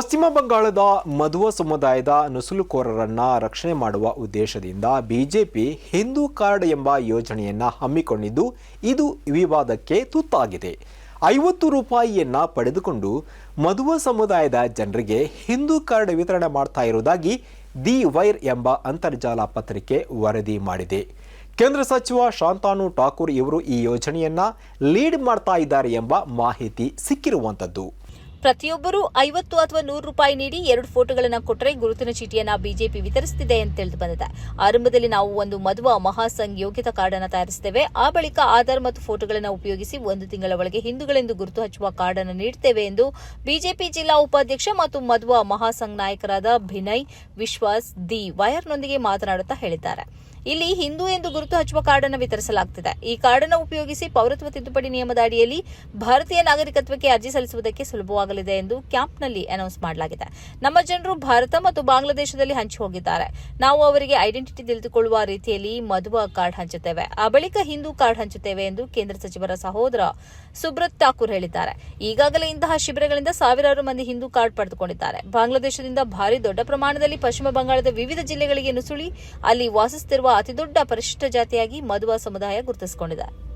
ಪಶ್ಚಿಮ ಬಂಗಾಳದ ಮಧುವ ಸಮುದಾಯದ ನುಸುಳುಕೋರರನ್ನ ರಕ್ಷಣೆ ಮಾಡುವ ಉದ್ದೇಶದಿಂದ ಬಿಜೆಪಿ ಹಿಂದೂ ಕಾರ್ಡ್ ಎಂಬ ಯೋಜನೆಯನ್ನ ಹಮ್ಮಿಕೊಂಡಿದ್ದು, ಇದು ವಿವಾದಕ್ಕೆ ತುತ್ತಾಗಿದೆ. ಐವತ್ತು ರೂಪಾಯಿಯನ್ನ ಪಡೆದುಕೊಂಡು ಮಧುವ ಸಮುದಾಯದ ಜನರಿಗೆ ಹಿಂದೂ ಕಾರ್ಡ್ ವಿತರಣೆ ಮಾಡ್ತಾ ಇರುವುದಾಗಿ ದಿ ವೈರ್ ಎಂಬ ಅಂತರ್ಜಾಲ ಪತ್ರಿಕೆ ವರದಿ ಮಾಡಿದೆ. ಕೇಂದ್ರ ಸಚಿವ ಶಾಂತಾನು ಠಾಕೂರ್ ಇವರು ಈ ಯೋಜನೆಯನ್ನ ಲೀಡ್ ಮಾಡ್ತಾ ಇದ್ದಾರೆ ಎಂಬ ಮಾಹಿತಿ ಸಿಕ್ಕಿರುವಂಥದ್ದು ಪ್ರತಿಯೊಬ್ಬರೂ ಐವತ್ತು ಅಥವಾ ನೂರು ರೂಪಾಯಿ ನೀಡಿ ಎರಡು ಫೋಟೋಗಳನ್ನು ಕೊಟ್ಟರೆ ಗುರುತಿನ ಚೀಟಿಯನ್ನು ಬಿಜೆಪಿ ವಿತರಿಸುತ್ತಿದೆ ಅಂತ ತಿಳಿದು ಬಂದಿದೆ. ಆರಂಭದಲ್ಲಿ ನಾವು ಒಂದು ಮದುವ ಮಹಾಸಂಘ್ ಯೋಗ್ಯತಾ ಕಾರ್ಡ್ ಅನ್ನು ತಯಾರಿಸುತ್ತೇವೆ ಆ ಬಳಿಕ ಆಧಾರ್ ಮತ್ತು ಫೋಟೋಗಳನ್ನು ಉಪಯೋಗಿಸಿ ಒಂದು ತಿಂಗಳ ಒಳಗೆ ಹಿಂದೂಗಳೆಂದು ಗುರುತು ಹಚ್ಚುವ ಕಾರ್ಡ್ ಅನ್ನು ನೀಡುತ್ತೇವೆ ಎಂದು ಬಿಜೆಪಿ ಜಿಲ್ಲಾ ಉಪಾಧ್ಯಕ್ಷ ಮತ್ತು ಮಧುವ ಮಹಾಸಂಘ ನಾಯಕರಾದ ಭಿನಯ್ ವಿಶ್ವಾಸ್ ದಿ ವೈರ್ನೊಂದಿಗೆ ಮಾತನಾಡುತ್ತಾ ಹೇಳಿದ್ದಾರೆ. ಇಲ್ಲಿ ಹಿಂದೂ ಎಂದು ಗುರುತು ಹಚ್ಚುವ ಕಾರ್ಡ್ ಅನ್ನು ವಿತರಿಸಲಾಗುತ್ತಿದೆ ಈ ಕಾರ್ಡ್ ಅನ್ನು ಉಪಯೋಗಿಸಿ ಪೌರತ್ವ ತಿದ್ದುಪಡಿ ನಿಯಮದ ಅಡಿಯಲ್ಲಿ ಭಾರತೀಯ ನಾಗರಿಕತ್ವಕ್ಕೆ ಅರ್ಜಿ ಸಲ್ಲಿಸುವುದಕ್ಕೆ ಸುಲಭವಾಗಲಿದೆ ಎಂದು ಕ್ಯಾಂಪ್ನಲ್ಲಿ ಅನೌನ್ಸ್ ಮಾಡಲಾಗಿದೆ. ನಮ್ಮ ಜನರು ಭಾರತ ಮತ್ತು ಬಾಂಗ್ಲಾದೇಶದಲ್ಲಿ ಹಂಚಿ ಹೋಗಿದ್ದಾರೆ. ನಾವು ಅವರಿಗೆ ಐಡೆಂಟಿಟಿ ತಿಳಿದುಕೊಳ್ಳುವ ರೀತಿಯಲ್ಲಿ ಮಧುವ ಕಾರ್ಡ್ ಹಂಚುತ್ತೇವೆ. ಆ ಬಳಿಕ ಹಿಂದೂ ಕಾರ್ಡ್ ಹಂಚುತ್ತೇವೆ ಎಂದು ಕೇಂದ್ರ ಸಚಿವರ ಸಹೋದರ ಸುಬ್ರತ್ ಠಾಕೂರ್ ಹೇಳಿದ್ದಾರೆ. ಈಗಾಗಲೇ ಇಂತಹ ಶಿಬಿರಗಳಿಂದ ಸಾವಿರಾರು ಮಂದಿ ಹಿಂದೂ ಕಾರ್ಡ್ ಪಡೆದುಕೊಂಡಿದ್ದಾರೆ. ಬಾಂಗ್ಲಾದೇಶದಿಂದ ಭಾರಿ ದೊಡ್ಡ ಪ್ರಮಾಣದಲ್ಲಿ ಪಶ್ಚಿಮ ಬಂಗಾಳದ ವಿವಿಧ ಜಿಲ್ಲೆಗಳಿಗೆ ನುಸುಳಿ ಅಲ್ಲಿ ವಾಸಿಸುತ್ತಿರುವ ಅತಿದೊಡ್ಡ ಪರಿಶಿಷ್ಟ ಜಾತಿಯಾಗಿ ಮಧುವ ಸಮುದಾಯ ಗುರುತಿಸಿಕೊಂಡಿದೆ.